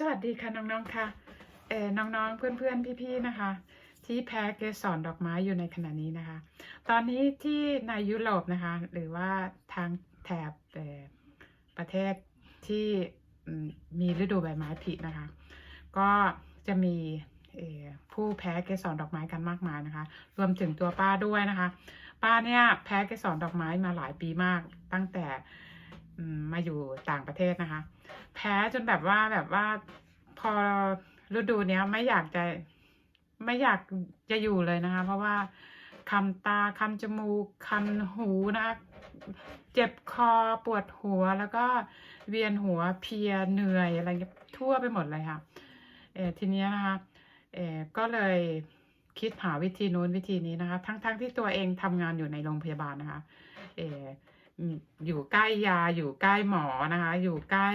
สวัสดีค่ะน้องๆค่ะเออน้องๆเพื่อนๆพี่ๆนะคะ ที่แพ้เกสรดอกไม้อยู่ในขณะนี้นะคะ ตอนนี้ที่ในยุโรปนะคะ หรือว่าทางแถบประเทศที่มีฤดูใบไม้ผลินะคะ ก็จะมีผู้แพ้เกสรดอกไม้กันมากมายนะคะ รวมถึงตัวป้าด้วยนะคะ ป้าเนี่ยแพ้เกสรดอกไม้มาหลายปีมากตั้งแต่ มาอยู่ต่างประเทศนะคะ แพ้จนแบบว่าแบบว่าพอฤดูเนี้ยไม่อยากจะไม่อยากจะอยู่เลยนะคะ เพราะว่าคันตาคันจมูกคันหูนะคะเจ็บคอปวดหัวแล้วก็เวียนหัวเพียเหนื่อยอะไรทั่วไปหมดเลยค่ะเออทีนี้นะคะเออก็เลยคิดหาวิธีนู้นวิธีนี้นะคะ ทั้งๆทที่ตัวเองทำงานอยู่ในโรงพยาบาลนะคะ เออ อยู่ใกล้ยาอยู่ใกล้หมอนะคะ อยู่ใกล้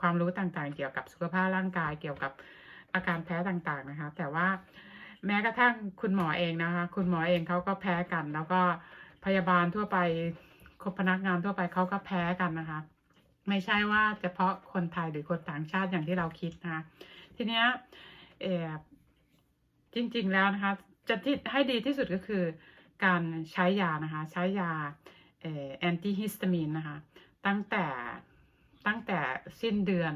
ความรู้ต่างๆ เกี่ยวกับสุขภาพร่างกายเกี่ยวกับอาการแพ้ต่างๆนะคะ แต่ว่าแม้กระทั่งคุณหมอเองนะคะ คุณหมอเองเขาก็แพ้กัน แล้วก็พยาบาลทั่วไปพนักงานทั่วไปเขาก็แพ้กันนะคะ ไม่ใช่ว่าเฉพาะคนไทยหรือคนต่างชาติอย่างที่เราคิดนะคะทีเนี้ยเออจริง ๆแล้วนะคะ จะที่ให้ดีที่สุดก็คือการใช้ยานะคะ ใช้ยา แอนตี้ฮิสตามีนนะคะ ตั้งแต่ตั้งแต่สิ้นเดือน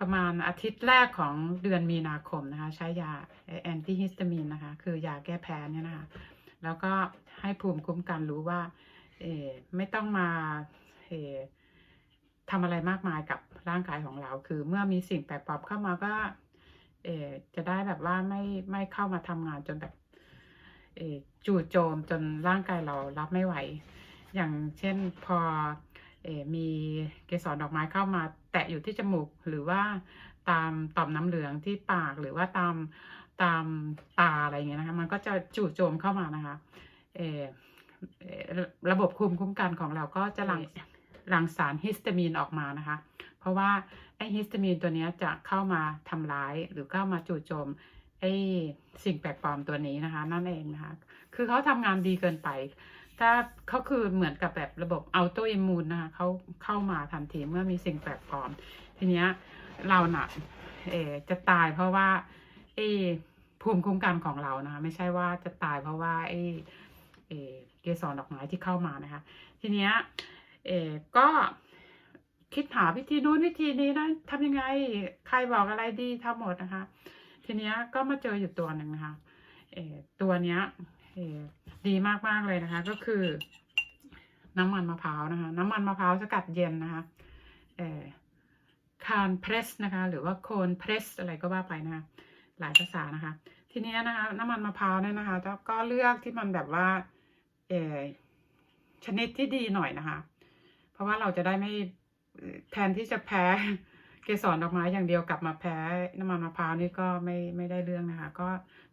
ประมาณอาทิตย์แรกของเดือนมีนาคมนะคะ ใช้ยาแอนตี้ฮิสตามีนนะคะ คือยาแก้แพ้เนี่ยนะคะ แล้วก็ให้ภูมิคุ้มกันรู้ว่าเอไม่ต้องมาเอทำอะไรมากมายกับร่างกายของเรา คือเมื่อมีสิ่งแปลกปลอมเข้ามาก็เอจะได้แบบว่าไม่ไม่เข้ามาทำงานจนแบบเอจู่โจมจนร่างกายเรารับไม่ไหว อย่างเช่นพออมีเกสรดอกไม้เข้ามาแตะอยู่ที่จมูก หรือว่าตามต่อมน้ำเหลืองที่ปากหรือว่าตามตามตาอะไรเงี้ยนะคะ มันก็จะจู่โจมเข้ามานะคะเอระบบภูมิคุ้มกันของเราก็จะหลั่งหลั่งสารฮิสตามีนออกมานะคะ เพราะว่าไอฮิสตามีนตัวนี้จะเข้ามาทำร้ายหรือเข้ามาจู่โจมไอสิ่งแปลกปลอมตัวนี้นะคะ นั่นเองนะคะ คือเขาทำงานดีเกินไป ถ้าเขาคือเหมือนกับแบบระบบอัลโตอิมูนนะคะเขาเข้ามาทันทีเมื่อมีสิ่งแปลกปลอม ทีเนี้ยเราน่ะเอจะตายเพราะว่าไอ้ภูมิคุ้มกันของเรานะคะไม่ใช่ว่าจะตายเพราะว่าไอ้เอเกสรดอกไม้ที่เข้ามานะคะ ทีเนี้ยเอก็คิดหาวิธีนู้นวิธีนี้นะทำยังไงใครบอกอะไรดีทำหมดนะคะ ทีเนี้ยก็มาเจออยู่ตัวหนึ่งนะคะเอตัวเนี้ย เออดีมากเลยนะคะ ก็คือ น้ำมันมะพร้าวนะคะ น้ำมันมะพร้าวสกัดเย็นนะคะเอ่อคานเพรสนะคะ หรือว่าโคนเพรสอะไรก็ว่าไปนะคะหลายภาษานะคะ ทีนี้นะคะ น้ำมันมะพร้าวเนี่ยนะคะก็เลือกที่มันแบบว่าเอ่อชนิดที่ดีหน่อยนะคะ เพราะว่าเราจะได้ไม่แทนที่จะแพ้เกสรดอกไม้อย่างเดียวกลับมาแพ้น้ำมันมะพร้าวนี่ก็ไม่ไม่ได้เรื่องนะคะ ก็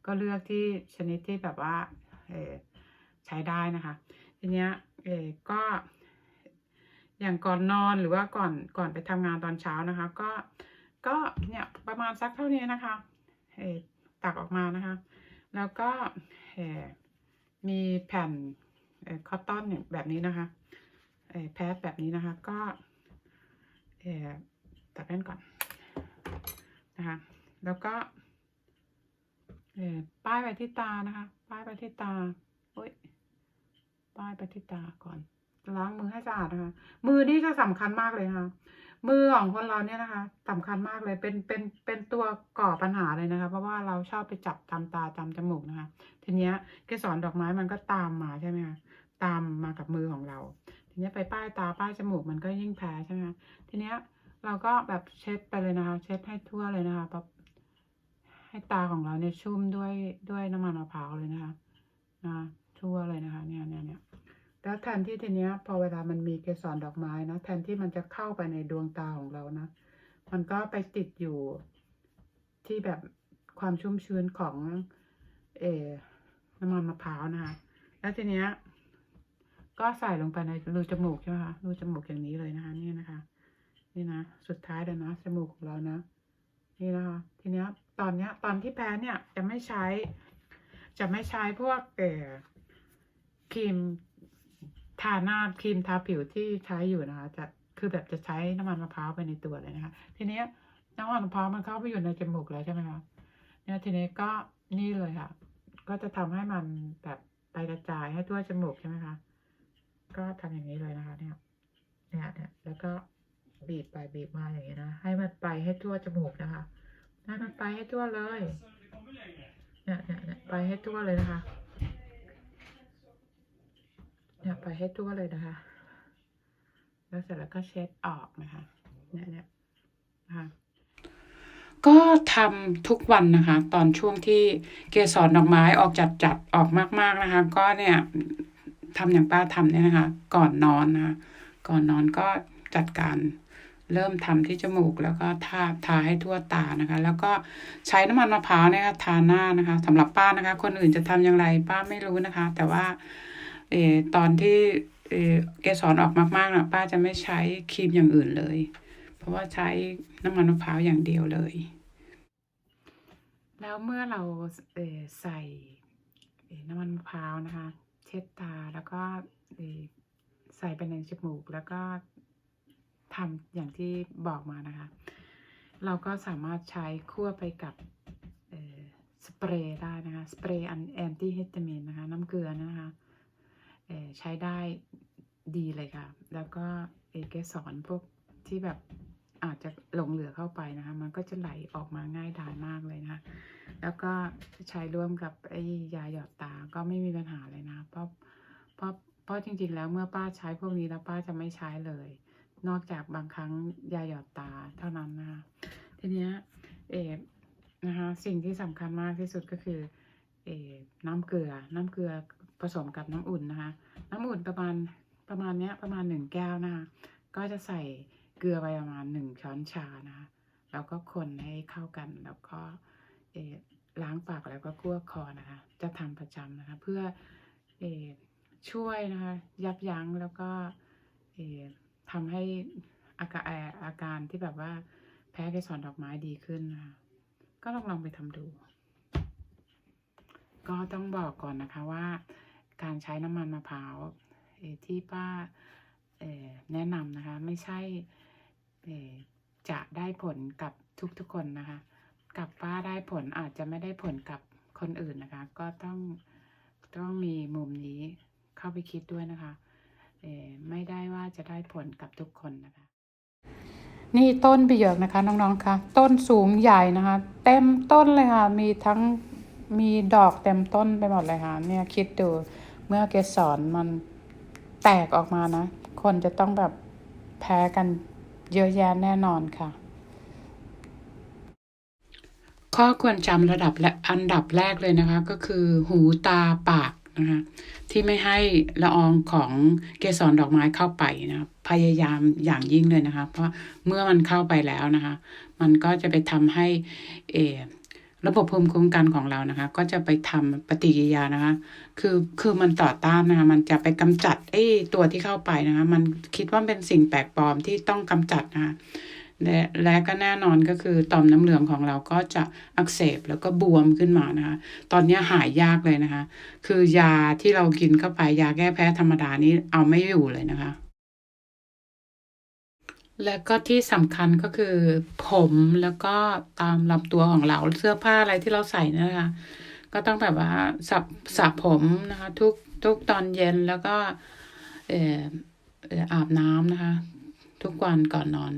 ก็เลือกที่ชนิดที่แบบว่า เออใช้ได้นะคะ ทีเนี้ยเออก็อย่างก่อนนอนหรือว่าก่อนก่อนไปทำงานตอนเช้านะคะ ก็ก็เนี่ยประมาณสักเท่านี้นะคะเออตักออกมานะคะ แล้วก็เออมีแผ่นเออคอตตอนเนี่ยแบบนี้นะคะเออแพทแบบนี้นะคะ ก็เออตัดแว่นก่อนนะคะ แล้วก็ เออป้ายไปที่ตานะคะ ป้ายไปที่ตาโอ้ยป้ายไปที่ตาก่อนล้างมือให้สะอาดนะคะ มือนี่ก็สำคัญมากเลยค่ะมือของคนเราเนี่ยนะคะสำคัญมากเลย เป็นเป็นเป็นตัวก่อปัญหาเลยนะคะ เพราะว่าเราชอบไปจับตามตาตามจมูกนะคะ ทีเนี้ยเกสรดอกไม้มันก็ตามมาใช่ไหมคะตามมากับมือของเรา ทีเนี้ยไปป้ายตาป้ายจมูกมันก็ยิ่งแพ้ใช่ไหมคะทีเนี้ยเราก็แบบเช็ดไปเลยนะคะ เช็ดให้ทั่วเลยนะคะแบบ ให้ตาของเราเนี่ยชุ่มด้วยด้วยน้ำมันมะพร้าวเลยนะคะนะทั่วเลยนะคะ เนี่ยเนี่ยเนี่ยแล้วแทนที่ทีเนี้ย พอเวลามันมีเกสรดอกไม้นะแทนที่มันจะเข้าไปในดวงตาของเรานะมันก็ไปติดอยู่ที่แบบความชุ่มชื้นของเอน้ำมันมะพร้าวนะคะแล้วทีเนี้ย ก็ใส่ลงไปในรูจมูกใช่ไหมคะรูจมูกอย่างนี้เลยนะคะ นี่นะคะ นี่นะสุดท้ายแล้วนะจมูกของเรานะ นี่นะคะทีเนี้ยตอนเนี้ยตอนที่แพ้เนี่ยจะไม่ใช้ จะไม่ใช้พวกเอ่อครีมทาหน้าครีมทาผิวที่ใช้อยู่นะคะ จะคือแบบจะใช้น้ำมันมะพร้าวไปในตัวเลยนะคะ ทีเนี้ยน้ำมันมะพร้าวมันเข้าไปอยู่ในจมูกแล้วใช่ไหมคะเนี่ยทีนี้ก็นี่เลยค่ะ ก็จะทำให้มันแบบไปกระจายให้ทั่วจมูกใช่ไหมคะก็ทำอย่างนี้เลยนะคะ เนี่ยเนี่ยเนี่ยแล้วก็ บีบไปบีบมาอย่างนี้นะ ให้มันไปให้ทั่วจมูกนะคะ ให้มันไปให้ทั่วเลย เนี่ยเนี่ยเนี่ยไปให้ทั่วเลยนะคะ เนี่ยไปให้ทั่วเลยนะคะ แล้วเสร็จแล้วก็เช็ดออกนะคะ เนี่ยเนี่ยนะคะก็ทำทุกวันนะคะ ตอนช่วงที่เกสรดอกไม้ออกจัดจัดออกมาก ๆนะคะ ก็เนี่ยทำอย่างป้าทำเนี่ยนะคะ ก่อนนอนนะคะ ก่อนนอนก็จัดการ เริ่มทำที่จมูกแล้วก็ทาทาให้ทั่วตานะคะ แล้วก็ใช้น้ำมันมะพร้าวเนี่ยค่ะทาหน้านะคะสำหรับป้านะคะ คนอื่นจะทำอย่างไรป้าไม่รู้นะคะ แต่ว่าเออตอนที่เออเกสรออกมากๆนะป้าจะไม่ใช้ครีมอย่างอื่นเลย เพราะว่าใช้น้ำมันมะพร้าวอย่างเดียวเลย แล้วเมื่อเราเออใส่น้ำมันมะพร้าวนะคะ เช็ดตาแล้วก็ใส่ไปในจมูกแล้วก็ ทำอย่างที่บอกมานะคะ เราก็สามารถใช้คั่วไปกับสเปรย์ได้นะคะ สเปรย์แอนตี้ฮิสตามีนนะคะ น้ำเกลือนะคะใช้ได้ดีเลยค่ะ แล้วก็เออเกสรพวกที่แบบอาจจะหลงเหลือเข้าไปนะคะ มันก็จะไหลออกมาง่ายดายมากเลยนะคะ แล้วก็ใช้ร่วมกับไอ้ยาหยอดตา ก็ไม่มีปัญหาเลยนะ เพราะ เพราะ เพราะจริงๆ แล้วเมื่อป้าใช้พวกนี้แล้วป้าจะไม่ใช้เลย นอกจากบางครั้งยาหยอดตาเท่านั้นนะคะทีเนี้ยเออนะคะสิ่งที่สำคัญมากที่สุดก็คือเอน้ำเกลือ น้ำเกลือผสมกับน้ำอุ่นนะคะ น้ำอุ่นประมาณประมาณเนี้ยประมาณหนึ่งแก้วนะคะก็จะใส่เกลือไปประมาณหนึ่งช้อนชานะคะแล้วก็คนให้เข้ากันแล้วก็เอล้างปากแล้วก็กั้วคอนะคะ จะทำประจำนะคะ เพื่อเอช่วยนะคะ ยับยั้งแล้วก็เออ ทำให้อาการเอ่อาการที่แบบว่าแพ้เกสรดอกไม้ดีขึ้นนะคะก็ลองลองไปทำดู ก็ต้องบอกก่อนนะคะว่า การใช้น้ำมันมะพร้าวที่ป้าแนะนำนะคะ ไม่ใช่จะได้ผลกับทุกๆคนนะคะ กับป้าได้ผลอาจจะไม่ได้ผลกับคนอื่นนะคะ ก็ต้องต้องมีมุมนี้เข้าไปคิดด้วยนะคะ ไม่ได้ว่าจะได้ผลกับทุกคนนะคะ นี่ต้นปีเหยกนะคะน้องๆคะต้นสูงใหญ่นะคะ เต็มต้นเลยค่ะ มีทั้งมีดอกเต็มต้นไปหมดเลยค่ะเนี่ยคิดดูเมื่อเกสรมันแตกออกมานะ คนจะต้องแบบแพ้กันเยอะแยะแน่นอนค่ะ ข้อควรจำระดับและอันดับแรกเลยนะคะ ก็คือหูตาปาก นะคะที่ไม่ให้ละอองของเกสรดอกไม้เข้าไปนะพยายามอย่างยิ่งเลยนะคะ เพราะเมื่อมันเข้าไปแล้วนะคะ มันก็จะไปทำให้เอระบบภูมิคุ้มกันของเรานะคะ ก็จะไปทำปฏิกิริยานะคะ คือคือมันต่อต้านนะคะ มันจะไปกำจัดไอ้ตัวที่เข้าไปนะคะ มันคิดว่าเป็นสิ่งแปลกปลอมที่ต้องกำจัดนะคะ และและก็แน่นอนก็คือต่อมน้ำเหลืองของเราก็จะอักเสบแล้วก็บวมขึ้นมานะคะ ตอนนี้หายยากเลยนะคะ คือยาที่เรากินเข้าไปยาแก้แพ้ธรรมดานี้เอาไม่อยู่เลยนะคะ และก็ที่สำคัญก็คือ ผมแล้วก็ตามลำตัวของเราเสื้อผ้าอะไรที่เราใส่นะคะ ก็ต้องแบบว่าสับสระผมนะคะ ทุกทุกตอนเย็นแล้วก็เอ่อเอ่ออาบน้ำนะคะ ทุกวันก่อนนอน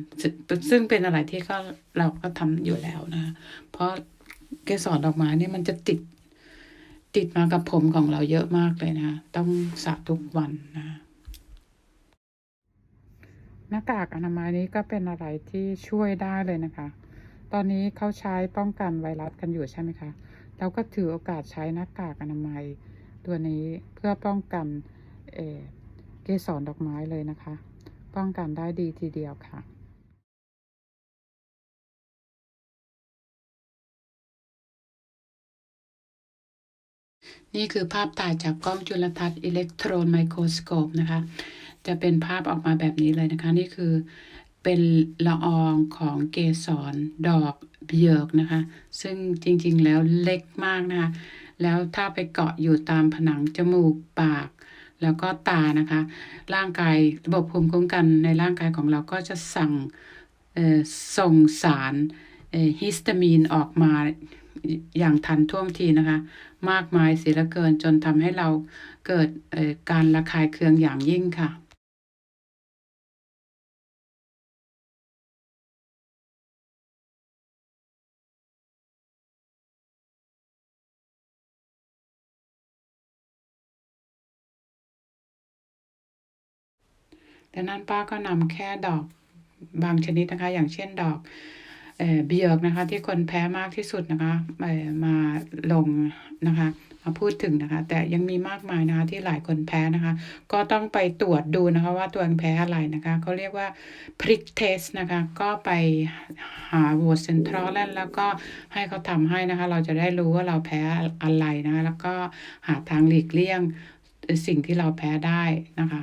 ซึ่งเป็นอะไรที่ก็เราก็ทำอยู่แล้วนะ เพราะเกสรดอกไม้เนี่ยมันจะติด ติดมากับผมของเราเยอะมากเลยนะคะต้องสระทุกวันนะคะหน้ากากอนามัยนี้ก็เป็นอะไรที่ช่วยได้เลยนะคะ ตอนนี้เขาใช้ป้องกันไวรัสกันอยู่ใช่ไหมคะเราก็ถือโอกาสใช้หน้ากากอนามัยตัวนี้เพื่อป้องกันเเกสรดอกไม้เลยนะคะ ป้องกันได้ดีทีเดียวค่ะนี่คือภาพถ่ายจากกล้องจุลทรรศน์อิเล็กโทรนไมโครสโคปนะคะ จะเป็นภาพออกมาแบบนี้เลยนะคะ นี่คือเป็นละอองของเกสรดอกเบียกนะคะ ซึ่งจริงๆแล้วเล็กมากนะคะ แล้วถ้าไปเกาะอยู่ตามผนังจมูกปาก แล้วก็ตานะคะ ร่างกายระบบภูมิคุ้มกันในร่างกายของเราก็จะสั่งส่งสารฮิสตามีนออกมาอย่างทันท่วงทีนะคะ มากมายเสียเหลือเกินจนทำให้เราเกิดการระคายเคืองอย่างยิ่งค่ะ ดังนั้นป้าก็นำแค่ดอกบางชนิดนะคะ อย่างเช่นดอกเบียร์กนะคะ ที่คนแพ้มากที่สุดนะคะมาลงนะคะมาพูดถึงนะคะ แต่ยังมีมากมายนะคะที่หลายคนแพ้นะคะ ก็ต้องไปตรวจดูนะคะว่าตัวเองแพ้อะไรนะคะเขาเรียกว่า prick test นะคะ ก็ไปหา w o r d Central แล้วก็ให้เขาทำให้นะคะ เราจะได้รู้ว่าเราแพ้อะไรนะคะ แล้วก็หาทางหลีกเลี่ยงสิ่งที่เราแพ้ได้นะคะ